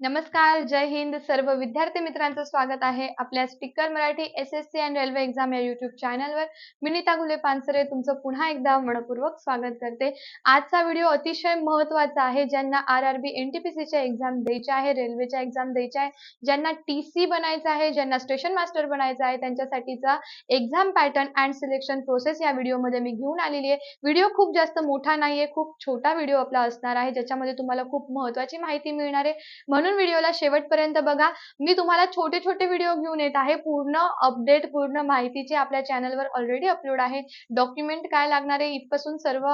नमस्कार जय हिंद. सर्व विद्यार्थी मित्रांचं स्वागत आहे आपल्या speaker Marathi S S C and railway exam या युट्यूब चॅनलवर मी नीता गुले पानसरे तुमचं पुन्हा एकदा मनपूर्वक स्वागत करते. आजचा व्हिडिओ अतिशय महत्त्वाचा आहे ज्यांना R R B N T P सीच्या एक्झाम द्यायच्या आहे रेल्वेच्या एक्झाम द्यायच्या आहे ज्यांना टी सी बनायचं आहे ज्यांना स्टेशन मास्टर बनायचं आहे त्यांच्यासाठीचा exam pattern and selection process या व्हिडिओमध्ये मी घेऊन आलेली आहे. व्हिडिओ खूप जास्त मोठा नाहीये खूप छोटा व्हिडिओ आपला असणार आहे ज्याच्यामध्ये तुम्हाला खूप महत्वाची माहिती मिळणार आहे. म्हणून व्हिडिओला शेवटपर्यंत बघा. मी तुम्हाला छोटे छोटे व्हिडिओ घेऊन येत आहे. पूर्ण अपडेट पूर्ण माहितीचे आपल्या चॅनलवर ऑलरेडी अपलोड आहे डॉक्युमेंट काय लागणार आहे इथपासून सर्व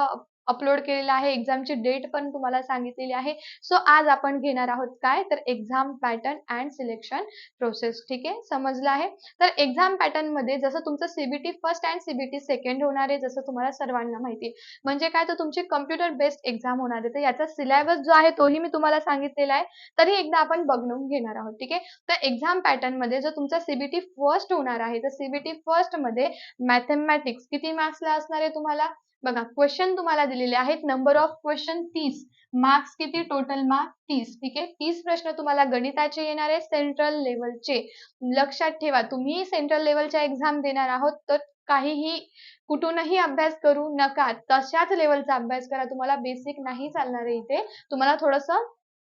अपलोड केलेलं आहे. एक्झामची डेट पण तुम्हाला सांगितलेली आहे. सो आज आपण घेणार आहोत काय? तर exam pattern and selection process ठीक आहे? समजलं आहे? तर एक्झाम पॅटर्नमध्ये जसं तुमचं CBT first and CBT second होणार आहे जसं तुम्हाला सर्वांना माहिती. म्हणजे काय? तर तुमची कम्प्युटर बेस्ड एक्झाम होणार आहे. तर याचा सिलेबस जो आहे तोही मी तुम्हाला सांगितलेला आहे. तरी एकदा आपण बघून घेणार आहोत. ठीक आहे? तर एक्झाम पॅटर्नमध्ये जो तुमचा सीबीटी फर्स्ट होणार आहे तर सीबीटी फर्स्टमध्ये मॅथेमॅटिक्स किती मार्क्सला असणार आहे तुम्हाला? बघा क्वेश्चन तुम्हाला दिलेले आहेत. नंबर ऑफ क्वेश्चन तीस. मार्क्स किती? टोटल मार्क तीस. ठीक आहे? तीस प्रश्न तुम्हाला गणिताचे येणार आहे सेंट्रल लेवलचे लक्षात ठेवा तुम्ही सेंट्रल लेवलच्या एक्झाम देणार आहोत तर काहीही कुठूनही अभ्यास करू नका. तशाच लेवलचा अभ्यास करा. तुम्हाला बेसिक नाही चालणार आहे इथे. तुम्हाला थोडस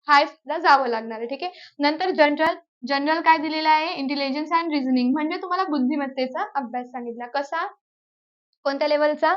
हायला जावं लागणार आहे. ठीक आहे? नंतर जनरल जनरल काय दिलेलं आहे? इंटेलिजन्स अँड रिझनिंग म्हणजे तुम्हाला बुद्धिमत्तेचा अभ्यास सांगितला. कसा? कोणत्या लेवलचा?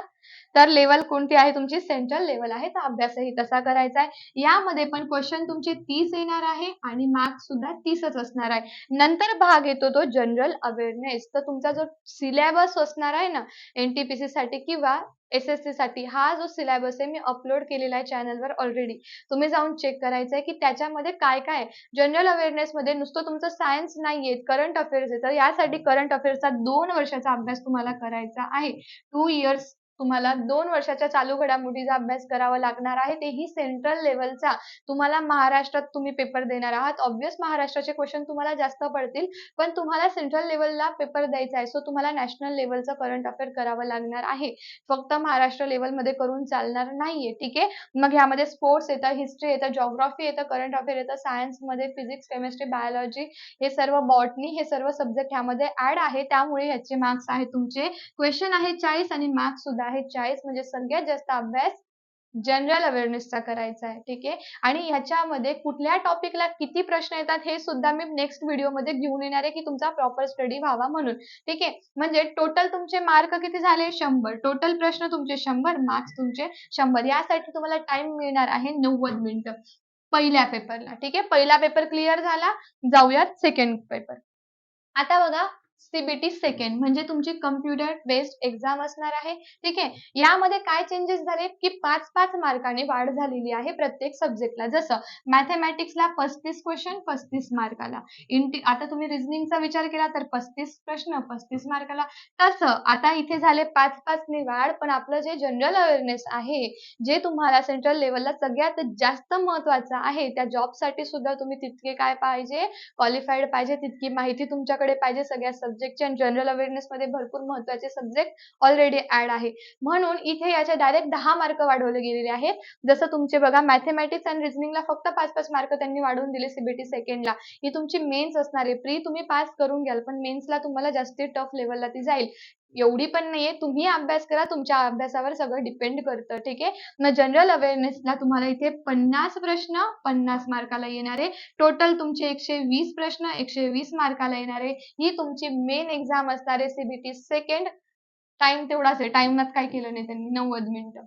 तर लेवल कोणती आहे तुमची? सेंट्रल लेवल आहे. तर अभ्यासही तसा करायचा आहे. यामध्ये पण क्वेश्चन तुमचे तीस येणार आहे आणि मार्क्स सुद्धा तीसच असणार आहे. नंतर भाग येतो तो जनरल अवेअरनेस तर तुमचा जो सिलेबस असणार आहे ना एनटीपीसी साठी किंवा एस एस सी साठी. हा जो सिलेबस आहे मी अपलोड केलेला आहे चॅनलवर ऑलरेडी तुम्ही जाऊन चेक करायचं आहे की त्याच्यामध्ये काय काय जनरल अवेअरनेस मध्ये नुसतं तुमचं सायन्स नाहीये करंट अफेअर्स आहे. तर यासाठी करंट अफेअर्सचा दोन वर्षाचा अभ्यास तुम्हाला करायचा आहे. टू इयर्स तुम्हाला दोन वर्षाच्या चालू घडामोडीचा अभ्यास करावा लागणार आहे. तेही सेंट्रल लेवलचा तुम्हाला महाराष्ट्रात तुम्ही पेपर देणार आहात. ऑब्विस महाराष्ट्राचे क्वेश्चन तुम्हाला जास्त पडतील पण तुम्हाला सेंट्रल लेवलला पेपर द्यायचा आहे. सो तुम्हाला नॅशनल लेवलचा करंट अफेअर करावं लागणार आहे. फक्त महाराष्ट्र लेवलमध्ये करून चालणार नाहीये. ठीक आहे? मग यामध्ये स्पोर्ट्स येतं हिस्ट्री येतं जॉग्राफी येतं करंट अफेअर येतं सायन्समध्ये फिजिक्स केमिस्ट्री बायोलॉजी हे सर्व बॉटनी हे सर्व सब्जेक्ट ह्यामध्ये ऍड आहे. त्यामुळे ह्याचे मार्क्स आहेत तुमचे. क्वेश्चन आहे चाळीस आणि मार्क्स सुद्धा आहे. चाळीस म्हणजे सगळ्यात जास्त अभ्यास जनरल अवेअरनेसचा करायचा आहे. ठीक आहे? आणि ह्याच्यामध्ये कुठल्या टॉपिकला किती प्रश्न येतात हे सुद्धा मी नेक्स्ट व्हिडिओमध्ये घेऊन येणार आहे की तुमचा प्रॉपर स्टडी व्हावा म्हणून. ठीक आहे? म्हणजे टोटल तुमचे मार्क किती झाले? शंभर. टोटल प्रश्न तुमचे शंभर मार्क्स तुमचे शंभर. यासाठी तुम्हाला टाइम मिळणार आहे नव्वद मिनिटं. पहिल्या पेपरला ठीक आहे? पहिला पेपर क्लिअर झाला. जाऊयात सेकंड पेपर आता बघा सीबीटी सेकंड म्हणजे तुमची कम्प्युटर बेस्ड एक्झाम असणार आहे. ठीक आहे? यामध्ये काय चेंजेस झाले की पाच पाच मार्काने वाढ झालेली आहे प्रत्येक सब्जेक्टला जसं मॅथेमॅटिक्सला पस्तीस क्वेश्चन पस्तीस मार्काला. इंटी आता तुम्ही रिझनिंगचा विचार केला तर पस्तीस प्रश्न पस्तीस मार्काला. तसं आता इथे झाले पाच पाचने वाढ पण आपलं जे जनरल अवेअरनेस आहे जे तुम्हाला सेंट्रल लेवलला सगळ्यात जास्त महत्वाचं आहे त्या जॉबसाठी सुद्धा तुम्ही तितके काय पाहिजे? क्वालिफाईड पाहिजे तितकी माहिती तुमच्याकडे पाहिजे सगळ्या सब्जेक्टच्या आणि जनरल अवेअरनेस मध्ये भरपूर महत्त्वाचे सब्जेक्ट ऑलरेडी ऍड आहे. म्हणून इथे याच्या डायरेक्ट दहा मार्क वाढवले गेलेले आहेत. जसं तुमचे बघा मॅथेमॅटिक्स आणि रिझनिंगला फक्त पाच पाच मार्क त्यांनी वाढवून दिले सीबीटी सेकंडला ही तुमची मेन्स असणार आहे. प्री तुम्ही पास करून घ्याल पण मेन्सला तुम्हाला जास्ती टफ लेवलला ती जाईल. एवढी पण नाहीये. तुम्ही अभ्यास करा तुमच्या अभ्यासावर सगळं डिपेंड करतं ठीक आहे? मग जनरल अवेअरनेसला तुम्हाला इथे पन्नास प्रश्न पन्नास मार्काला येणार आहे. टोटल तुमचे एकशे वीस प्रश्न एकशे वीस मार्काला येणार आहे. ही तुमची मेन एक्झाम असणार आहे. सीबीटी सेकंड टाइम तेवढाच आहे. टाइमात काय केलं नाही त्यांनी? नव्वद मिनिटं.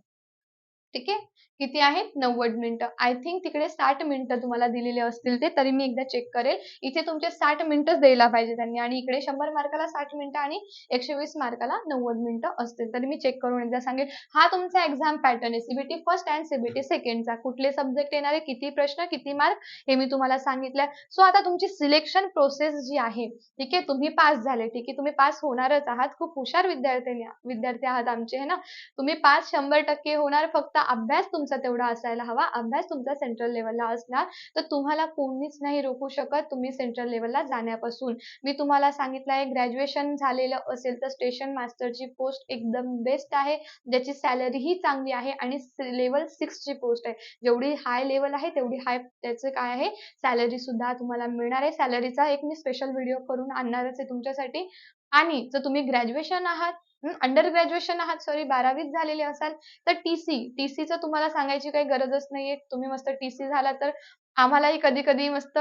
ठीक आहे? किती आहेत? नव्वद मिनिटं. आय थिंक तिकडे साठ मिनिटं तुम्हाला दिलेले असतील ते तरी मी एकदा चेक करेल. इथे तुमचे साठ मिनिटंच द्यायला पाहिजे त्यांनी. आणि इकडे शंभर मार्काला साठ मिनिटं आणि एकशे वीस मार्काला नव्वद मिनिटं असतील. तरी मी चेक करून एकदा सांगेल. हा तुमचा एक्झाम पॅटर्न आहे. सीबीटी फर्स्ट अँड सीबीटी सेकंडचा कुठले सब्जेक्ट येणार आहे? किती प्रश्न किती मार्क हे मी तुम्हाला सांगितलं सो आता तुमची सिलेक्शन प्रोसेस जी आहे ठीक आहे? तुम्ही पास झाले. ठीक आहे? तुम्ही पास होणारच आहात. खूप हुशार विद्यार्थी विद्यार्थी आहात आमचे है ना? तुम्ही पास शंभर टक्के होणार. फक्त फक्त अभ्यास तुमचा तेवढा असायला हवा. अभ्यास तुमचा सेंट्रल लेवलला असणार. तर तुम्हाला कोणीच नाही रोखू शकत तुम्ही सेंट्रल लेवलला जाण्यापासून. मी तुम्हाला सांगितलं आहे ग्रॅज्युएशन झालेलं असेल तर स्टेशन मास्टरची पोस्ट एकदम बेस्ट आहे. ज्याची सॅलरीही चांगली आहे आणि लेवल सिक्सची पोस्ट आहे. जेवढी हाय लेवल आहे तेवढी हाय त्याचे काय आहे? सॅलरी सुद्धा तुम्हाला मिळणार आहे. सॅलरीचा एक मी स्पेशल व्हिडिओ करून आणणारच आहे तुमच्यासाठी. आणि जर तुम्ही ग्रॅज्युएशन आहात अंडर ग्रॅज्युएशन आहात सॉरी बारावीत झालेले असाल तर टीसी टीसीचं तुम्हाला सांगायची काही गरजच नाहीये. तुम्ही मस्त टीसी झाला तर आम्हालाही कधी कधी मस्त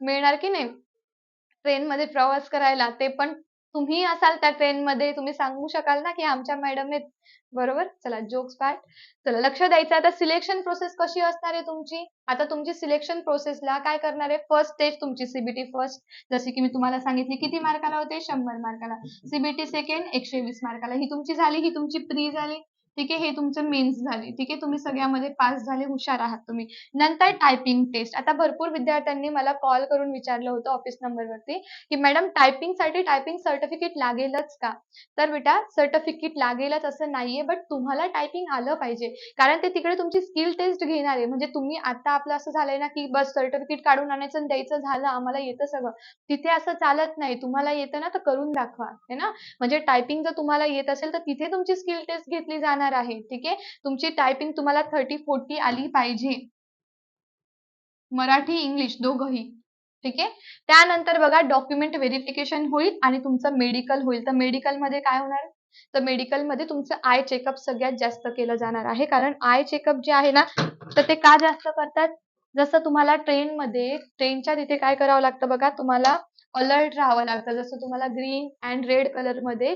मिळणार की नाही? ट्रेनमध्ये प्रवास करायला ते पण तुम्ही असाल त्या ट्रेन मध्ये तुम्ही सांगू शकाल ना की आमच्या मॅडम आहेत. बरोबर? चला जोक्स पार्ट चला लक्ष द्यायचं. आता सिलेक्शन प्रोसेस कशी असणार आहे तुमची? आता तुमची सिलेक्शन प्रोसेसला काय करणार आहे? फर्स्ट स्टेज तुमची सीबीटी फर्स्ट जशी की मी तुम्हाला सांगितली किती मार्काला होते? शंभर मार्काला सीबीटी सेकंड एकशे वीस मार्काला ही तुमची झाली ही तुमची प्री झाली. ठीक आहे हे तुमचं मेन्स झाले. ठीक आहे तुम्ही सगळ्यामध्ये पास झाले हुशार आहात तुम्ही. नंतर टायपिंग टेस्ट आता भरपूर विद्यार्थ्यांनी मला कॉल करून विचारलं होतं ऑफिस नंबरवरती की मॅडम टायपिंगसाठी टायपिंग सर्टिफिकेट लागेलच का? तर बेटा सर्टिफिकेट लागेलच असं नाहीये बट तुम्हाला टायपिंग आलं पाहिजे. कारण ते तिकडे तुमची स्किल टेस्ट घेणार. आहे म्हणजे तुम्ही आता आपलं असं झालंय ना की बस सर्टिफिकेट काढून आणायचं आणि द्यायचं झालं आम्हाला येतं सगळं. तिथे असं चालत नाही. तुम्हाला येतं ना तर करून दाखवा. है ना? म्हणजे टायपिंग जर तुम्हाला येत असेल तर तिथे तुमची स्किल टेस्ट घेतली जाणार आहे. ठीक आहे? तुमची टायपिंग तुम्हाला थर्टी फोर्टी आली पाहिजे. मराठी इंग्लिश दोघंही. ठीक आहे? त्यानंतर बघा डॉक्युमेंट व्हेरिफिकेशन होईल आणि तुमचं मेडिकल होईल. तर मेडिकलमध्ये काय होणार? तर मेडिकलमध्ये तुमचं आय चेकअप सगळ्यात जास्त केलं जाणार आहे. कारण आय चेकअप जे आहे ना तर ते का जास्त करतात? जसं तुम्हाला ट्रेनमध्ये ट्रेनच्या तिथे काय करावं लागतं बघा? तुम्हाला अलर्ट राहावं लागतं. जसं तुम्हाला ग्रीन अँड रेड कलरमध्ये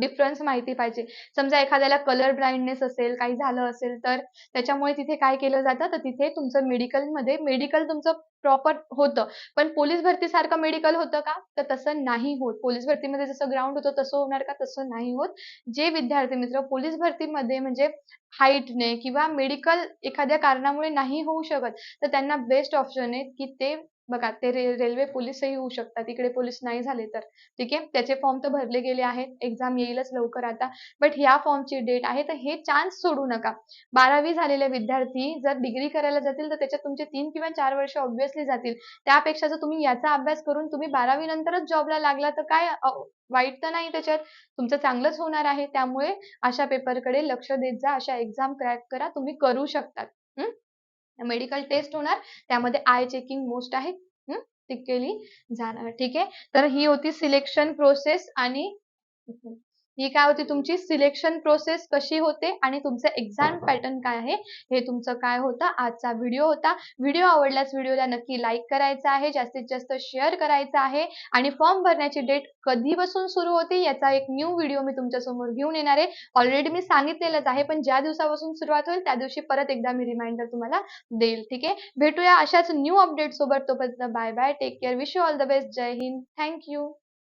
डिफरन्स माहिती पाहिजे. समजा एखाद्याला कलर ब्लाइंडनेस असेल काही झालं असेल तर त्याच्यामुळे तिथे काय केलं जातं? तर तिथे तुमचं मेडिकलमध्ये मेडिकल तुमचं प्रॉपर होतं. पण पोलीस भरतीसारखं मेडिकल होतं का? तर तसं नाही होत. पोलीस भरतीमध्ये जसं ग्राउंड होतं तसं होणार का? तसं नाही होत. जे विद्यार्थी मित्र पोलीस भरतीमध्ये म्हणजे हाईटने किंवा मेडिकल एखाद्या कारणामुळे नाही होऊ शकत तर त्यांना बेस्ट ऑप्शन आहे की ते बघा ते रे रेल्वे पोलीसही होऊ शकतात. इकडे पोलीस नाही झाले तर. ठीक आहे? त्याचे फॉर्म तर भरले गेले आहेत. एक्झाम येईलच लवकर आता. बट ह्या फॉर्मची डेट आहे तर हे चान्स सोडू नका. बारावी झालेले विद्यार्थी जर डिग्री करायला जातील तर त्याच्यात तुमचे तीन किंवा चार वर्ष ऑब्व्हियसली जातील. त्यापेक्षा जर तुम्ही याचा अभ्यास करून तुम्ही बारावी नंतरच जॉबला लागला तर काय वाईट तर नाही त्याच्यात? तुमचं चांगलंच होणार आहे. त्यामुळे अशा पेपरकडे लक्ष देत जा. अशा एक्झाम क्रॅक करा. तुम्ही करू शकतात. मेडिकल टेस्ट होणार. त्यामध्ये आय चेकिंग मोस्ट आहे. ती केली जाणार. ठीक आहे? तर ही होती सिलेक्शन प्रोसेस आणि ही काय होती? तुमची सिलेक्शन प्रोसेस कशी होते? आणि तुमचं एक्झाम पॅटर्न काय आहे? हे तुमचं काय होतं? आजचा व्हिडिओ होता. व्हिडिओ आवडल्यास व्हिडिओला नक्की लाईक करायचा आहे. जास्तीत जास्त शेअर करायचा आहे. आणि फॉर्म भरण्याची डेट कधीपासून सुरू होते? याचा एक न्यू व्हिडिओ मी तुमच्यासमोर घेऊन येणार आहे. ऑलरेडी मी सांगितलेलंच आहे पण ज्या दिवसापासून सुरुवात होईल त्या दिवशी परत एकदा मी रिमाइंडर तुम्हाला देईल. ठीक आहे? भेटूया अशाच न्यू अपडेट सोबत. तोपर्यंत bye bye take care wish you all the best Jai Hind thank you